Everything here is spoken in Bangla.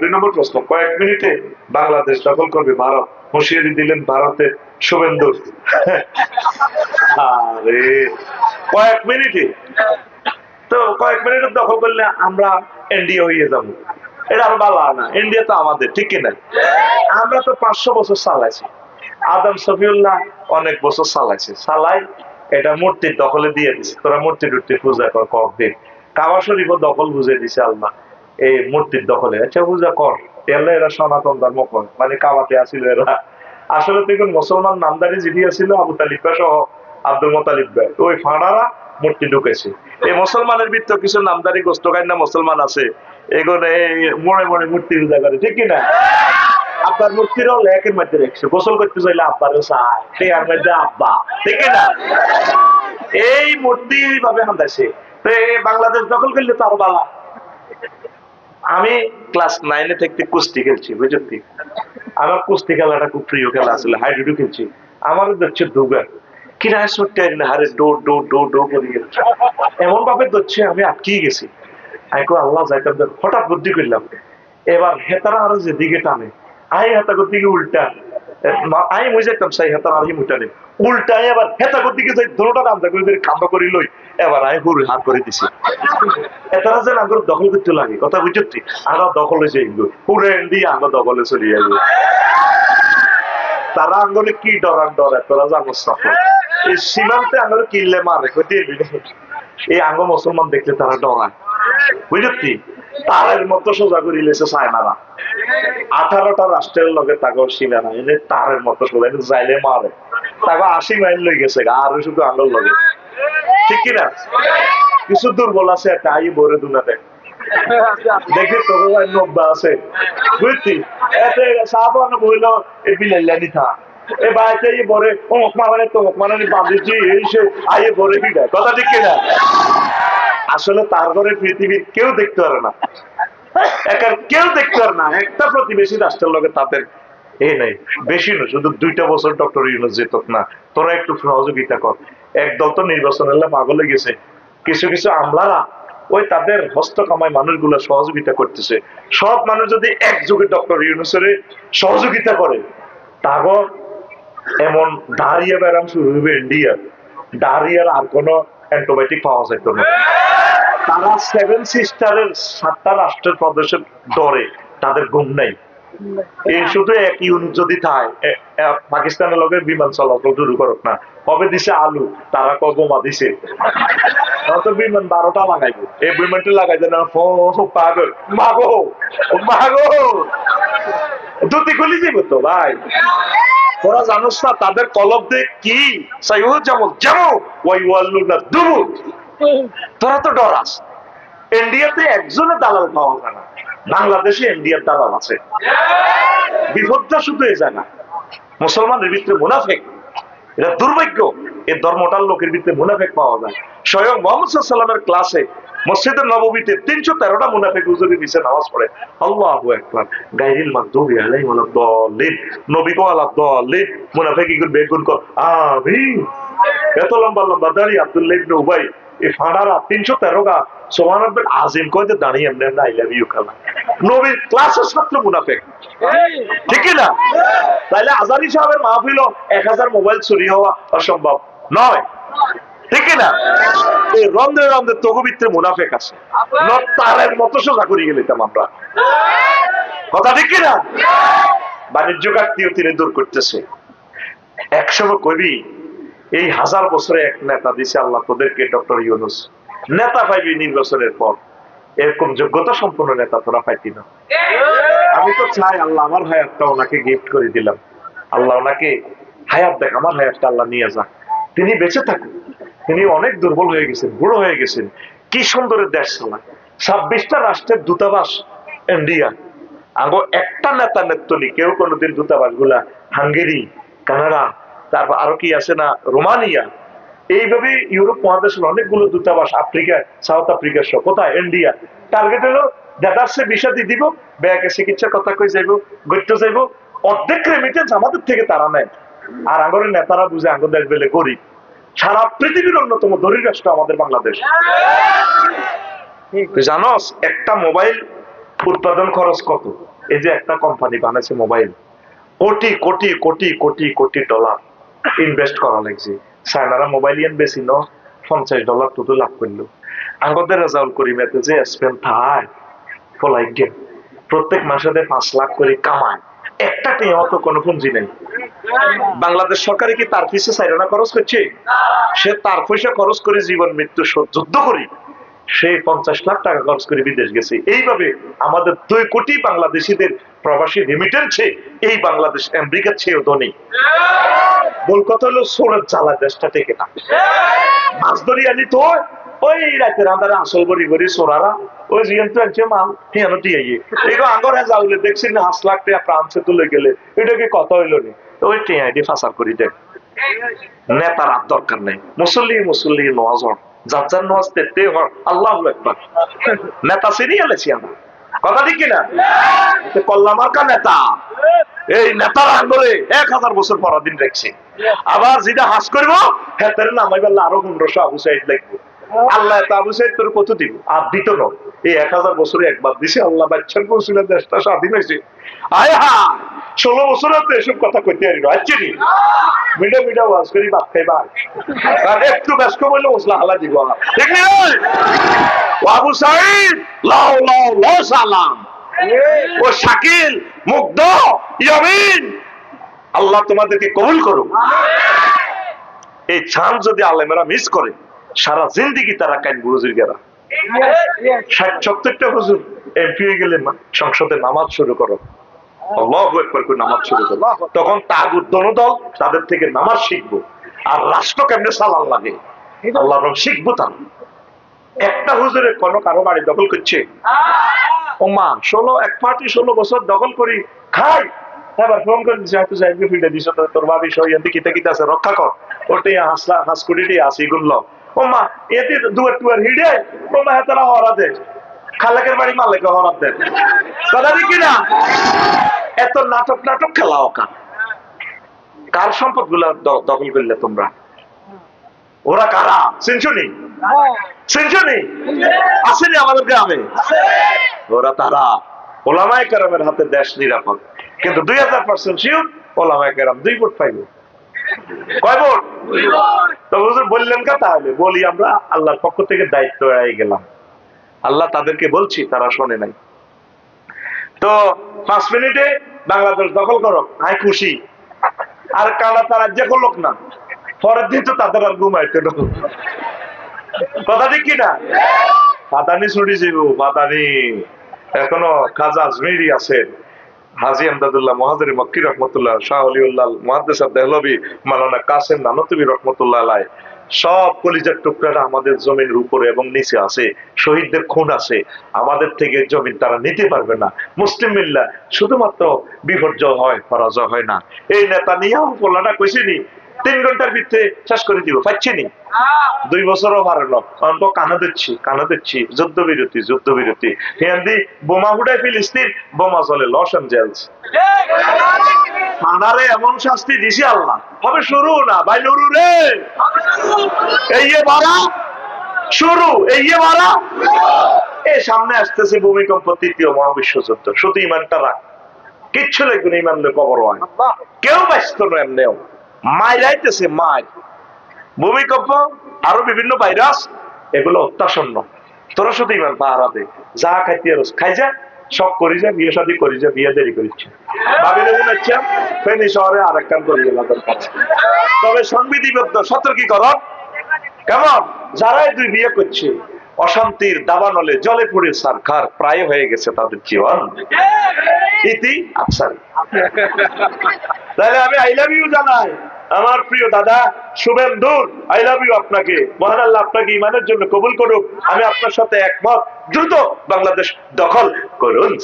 দুই নম্বর প্রশ্ন, কয়েক মিনিটে বাংলাদেশ দখল করবে ভারত। হুঁশিয়ারি দিলেন শুভেন্দু। আরে, কয়েক মিনিটে। তো কয়েক দখল করলে আমরা এনডিএ হয়ে যাব। এটা আর না। ইন্ডিয়া তো আমাদের, ঠিক কিনা? আমরা তো পাঁচশো বছর চালাইছি। আদম সফিউল্লাহ অনেক বছর চালাইছে। চালাই, এটা মূর্তির দখলে দিয়ে দিছে। তোরা মূর্তি টুর্তি পূজা কর কয়েকদিন কাবা শরীফও দখল বুঝে দিছে আল্লাহ। এই মূর্তির দখলে। আচ্ছা পূজা কর এলে এরা সনাতন ধর্ম কর মানে কাবাতে আসিল এরা। আসলে দেখুন মুসলমান নামদারি যিনি ছিল আবু তালিব সহ আব্দুল মোতালিব ভাই। ওই ফাঁড়ারা মূর্তি ঢুকেছে। এই মুসলমানের ভিতর কিছু নামদারি গোষ্ঠ না মুসলমান আছে। এগুলো মোড়ে মোড়ে মূর্তি পূজা করে, ঠিক আব্বার মধ্যে গোসল করতে চাইলে আব্বারও চায় মধ্যে আব্বা, ঠিক না এই মূর্তি এইভাবে হান্দাছে তো বাংলাদেশ দখল করলে তো আরও বালা। আমি ক্লাস নাইনে থেকে কুস্তি খেলছি বুঝলি আমার কুস্তি খেলাটা খুব প্রিয় খেলা আসলে হাইডুডু খেলছি। আমার হচ্ছে দুগা কিনা সত্যি না, হারে ডো ডো ডো ডো করে গেছে এমন ভাবে আমি আটকিয়ে গেছি। আমি আল্লাহ যাইতাম হঠাৎ বুদ্ধি করলাম। এবার হেতারা আরও যেদিকে টানে আই হেতা করতে গিয়ে উল্টা। সাই হেতার আর উল্টা নেই উল্টা এবার হেতা করতে গিয়ে যাই করে করি লই এবার করে দিছি। দখল করতে লাগে, কথা দখলে যাই পুরে দিয়ে আমরা দখলে চলে যাব তারা আঙ্গুলে কি ডরান ডরে তোরা জানোস না তো। এই সীমান্তে আঙ্গুলে কিনলে মারে কই এই আঙ্গ মুসলমান দেখলে তারা ডরায় বুঝলি তারের মতো সোজা করে লেছে চায়নারা আঠারোটা রাষ্ট্রের লগে তাকে সীমানা এনে তারের মতো সোজা যাইলে মারে। তাকে আশি মাইল লই গেছে আর শুধু লগে। ঠিক কিনা? কিছু দুর্বল আছে একটা, আই বরে দুনাতে। দেখি ভাই নব্বা আছে। বুঝছি এতে সাবান বইল, এ বিলাইলানি থা। এ বাড়িতে এই বরে অমুক মারানি তমুক মারানি বাঁধিছি, এই সে আইয়ে বরে বিদায়। কথা ঠিক কিনা? আসলে তার ঘরে পৃথিবীর কেউ দেখতে পারে না। একার কেউ দেখতে পারে না। একটা প্রতিবেশী রাষ্ট্রের লগে তাদের এ নেই। বেশি না শুধু দুইটা বছর ডক্টর ইউনুস যেত না। তোরা একটু সহযোগিতা কর। একদল তো নির্বাচন হলে পাগলে গেছে। কিছু কিছু আমলারা ওই তাদের হস্ত কামায় মানুষগুলো সহযোগিতা করতেছে। সব মানুষ যদি একযোগে ডক্টর ইউনুসের সহযোগিতা করে তাগর এমন ডায়রিয়া ব্যারাম শুরু হবে ইন্ডিয়া ডায়রিয়ার আর কোনো অ্যান্টিবায়োটিক পাওয়া যেত না। তারা সেভেন সিস্টারের সাতটা রাষ্ট্রের প্রদেশের ডরে, তাদের ঘুম নাই। শুধু এক ইউনিট যদি পাকিস্তানের লগে বিমান চলাচল শুরু করক না। কবে দিছে আলু? তারা দিছে। বিমান বারোটা লাগাইবো। এই বিমানটা লাগাই পাগল। মাগো মাগো। দুটি খুলি তো, ভাই। তোরা জানোস না, তাদের কলব দিয়ে কি? সাইও যেমন যেমন ওই না দুবু তোরা তো ডরাস ইন্ডিয়াতে একজনের দালাল পাওয়া যায় না। বাংলাদেশে ইন্ডিয়ার দালাল আছে। বিপদটা শুধু এ জায়গা মুসলমানের ভিতরে মুনাফেক। এটা দুর্ভাগ্য। এই ধর্মটার লোকের ভিতরে মুনাফেক পাওয়া যায়। স্বয়ং মোহাম্মদ সাল্লামের ক্লাসে মসজিদের নবমীতে তিনশো তেরোটা মুনাফেক হুজুরি নিচে নামাজ পড়ে। আল্লাহ দাল্লিন নবী কো আলাদ দাল্লিন। মুনাফেক বেগুন কর। আমিন। এত লম্বা লম্বা দাঁড়িয়ে আব্দুল্লাহ উবাই এই ফাঁড়ারা তিনশো তেরো গা সোমান আব্দুল আজিম কয়তে দাঁড়িয়ে এমনি এমনি আই লাভ ইউ খেলা নবীর ক্লাসের ছাত্র মুনাফেক ঠিক কি না তাইলে আজারি সাহেবের মাহফিল এক হাজার মোবাইল চুরি হওয়া অসম্ভব নয় ঠিক না এই রন্ধে রন্ধে তগু মুনাফেক আছে তারের মতো সোজা করি গেলিতাম আমরা কথা ঠিক না বাণিজ্য কাটতিও তিনি দূর করতেছে একসময় কবি এই হাজার বছরে এক নেতা দিছে আল্লাহ তোদেরকে ডক্টর ইউনুস। নেতা পাইবি নির্বাচনের পর। এরকম যোগ্যতা সম্পন্ন নেতা তোরা পাইতি না। আমি তো চাই আল্লাহ আমার হায়াতটা ওনাকে গিফট করে দিলাম। আল্লাহ ওনাকে হায়াত দেখ, আমার হায়াতটা আল্লাহ নিয়ে যাক তিনি বেঁচে থাকুন তিনি অনেক দুর্বল হয়ে গেছেন, বুড়ো হয়ে গেছেন। কি সুন্দরের দেশ চালায়। ছাব্বিশটা রাষ্ট্রের দূতাবাস ইন্ডিয়া। আগো একটা নেতা নেত্রী, কেউ কোনোদিন দূতাবাসগুলা হাঙ্গেরি, কানাডা তারপর আরও কি আছে না? রোমানিয়া। এইভাবে ইউরোপ মহাদেশের অনেকগুলো দূতাবাস আফ্রিকা সাউথ আফ্রিকা সহ কোথায়? ইন্ডিয়া। টার্গেট হলো দেদারসে বিষা দিয়ে দিব ব্যাগে চিকিৎসার কথা কই যাইব গত্য যাইব অর্ধেক রেমিটেন্স আমাদের থেকে তারা নেয়। আর আগরের নেতারা বুঝে আঙ্গ দেশ বেলে গরিব। সারা পৃথিবীর অন্যতম দরিদ্র রাষ্ট্র আমাদের বাংলাদেশ। জানোস একটা মোবাইল উৎপাদন খরচ কত? এই যে একটা কোম্পানি বানাইছে mobile. Crore crore crore crore crore dollar invest করা লাগছে। চায়নারা মোবাইল ইয়ান বেশি ন, পঞ্চাশ ডলার টুটু লাভ করল রেজাউল করি মেতে যে স্পেন থাই ফলাই গেম প্রত্যেক মাসে পাঁচ লাখ করে কামায় একটা টিয়া তো কোনো পুঁজি নেই। বাংলাদেশ সরকারে কি তার পিছিয়ে চাইরানা খরচ করছে সে তার পয়সা খরচ করে জীবন মৃত্যু যুদ্ধ করি সে পঞ্চাশ লাখ টাকা খরচ করে বিদেশ গেছে। এইভাবে আমাদের দুই কোটি বাংলাদেশিদের প্রবাসী রেমিটেন্সে এই বাংলাদেশ আমেরিকার চেয়েও ধনী। বল কথা হলো সোরের জ্বালা দেশটা টেকে না। মাছ ধরি আনি তো, ওই রাতের আসল বড়ি বড়ি সোরারা ওই জিয়ান তো একজন মাল হিয়ানো দিয়ে গিয়ে এগো যাওলে দেখছি না হাস লাখ টাকা ফ্রান্সে তুলে গেলে। এটা কি কথা হইল নি ওই টিআইডি ফাঁসার করি দেখ নেতার আর দরকার নেই। মুসল্লি মুসল্লি নওয়াজ তেতে আল্লাহ একবার নেতা সিরিয়ে এলেছি আমরা। কথা ঠিক কিনা? কল্লামার্কা নেতা। এই নেতার আঙ্গলে এক হাজার বছর পরাধীন রেখছে। আবার যেটা হাস করব হ্যাঁ নামাই বেলা আরও পনেরোশো আবু সাইড লাগবে আল্লাহ সাইড তোর কত দিব আর দিত না। এই এক হাজার বছরে একবার দিছে, আল্লাহ বাচ্চার করছিল দেশটা স্বাধীন হয়েছে। আয় হা, ষোলো বছর তো এসব কথা কইতে পারি না আচ্ছা নি? মিডা মিডা ওয়াজ করি বাদ খাই ভাই আর একটু ব্যস্ত বললে ওসলা হালা দিব ঠিক ও আবু সাইদ, লাও লাও লাও সালাম। ও শাকিল, মুগ্ধ, ইয়ামিন। আল্লাহ তোমাদেরকে কবুল করুক। এই ছান যদি আলেমেরা মিস করে সারা জিন্দিগি তারা কাইন বুঝির গেরা। ষাট সত্তরটা হুজুর এমপি হয়ে গেলে সংসদে নামাজ শুরু করো। নামাজ শুরু করো। তখন তাগুর দল তাদের থেকে নামাজ শিখব। আর রাষ্ট্র কেমনে সালাম লাগে? আল্লাহ শিখব তার একটা হুজুরে কোন কারও বাড়ি দখল করছে? ও মা ষোলো এক পার্টি ষোলো বছর দখল করি খাই। এবার ফোন করে দিছে হয়তো ফিরে দিছ তোর ভাবি সহিয়ান্তি কিতা কিতা আছে রক্ষা কর। ওটাই হাসলা হাসকুড়িটি আসি গুনল ও মা এতে হিড়ে ও মা হেতারা হরা খালেকের বাড়ি দেন কথা না এত নাটক নাটক খেলা ওকা কার সম্পদগুলা দখল করলে তোমরা? ওরা কারা? চিনছনি চিনছনি আসেনি আমাদের গ্রামে? ওরা তারা। ওলামায় কেরামের হাতে দেশ নিরাপদ। কিন্তু দুই হাজার পার্সেন্ট শিওর, ওলামায় কেরাম দুই ভোট পাইব। কয় ভোট তো হুজুর বললেন কা তাহলে? বলি আমরা আল্লাহর পক্ষ থেকে দায়িত্ব এড়াই গেলাম। আল্লাহ তাদেরকে বলছি তারা শোনে নাই। তো পাঁচ মিনিটে বাংলাদেশ দখল করো আই খুশি। আর কারা তারা যে করল না। পরের দিন তো তাদের আর ঘুমাইতে কথা ঠিক কিনা পাতানি ছুটি যাব পাতানি। এখনও খাজা আজমিরি আছে। হাজি আমদাদুল্লাহ মহাজরি মক্কি রহমতুল্লাহ, শাহ অলিউল্লাহ মহাদেশ দেহলবি মালানা কাসেম নানতবি রহমতুল্লাহ আলাই সব কলিজার টুকরাটা আমাদের জমির উপরে এবং নিচে আছে, শহীদদের খুন আছে। আমাদের থেকে জমিন তারা নিতে পারবে না। মুসলিম মিল্লা, শুধুমাত্র বিপর্যয় হয়, পরাজয় হয় না। এই নেতা নিয়ে পোলাটা কইছিনি তিন ঘণ্টার ভিতরে শেষ করে দিব পাচ্ছিনি দুই বছরও পারে না। অন্ত কানা দিচ্ছি কানা দিচ্ছি। যুদ্ধ বিরতি যুদ্ধ বিরতি হিন্দি বোমা উঠায় ফিলিস্তিন বোমা চলে লস অ্যাঞ্জেলস। থানারে এমন শাস্তি দিছি আল্লাহ। হবে শুরু না? ভাই নুরু রে! এই বাড়া শুরু এই বাড়া। এই সামনে আসতেছে ভূমিকম্প তৃতীয় মহাবিশ্ব যুদ্ধ। শুধু ইমানটা রাখ। কিচ্ছু লাগবে না ইমান কবর হয় কেউ ব্যস্ত নয় এমনিও। মাইরাইতেছে মাই। ভূমিকম্প আরও বিভিন্ন ভাইরাস, এগুলো অত্যাসন্ন। তোরা শুধু ইমান পাহারা দে। যা খাইতে খাই যা, সব করি যা, বিয়ে শাদি করি যা, বিয়ে দেরি হচ্ছে, ফেনি শহরে আর একখান করি কাছে। তবে সংবিধিবদ্ধ, সতর্কীকরণ। কেমন? যারাই দুই বিয়ে করছে, অশান্তির দাবানলে জলে পড়ে প্রায় হয়ে গেছে তাদের জীবন। ইতি তাহলে আমি আই লাভ ইউ জানাই। আমার প্রিয় দাদা শুভেন্দুর আই লাভ ইউ আপনাকে। মহান আল্লাহ আপনাকে ইমানের জন্য কবুল করুক। আমি আপনার সাথে একমত। দ্রুত বাংলাদেশ দখল করুন।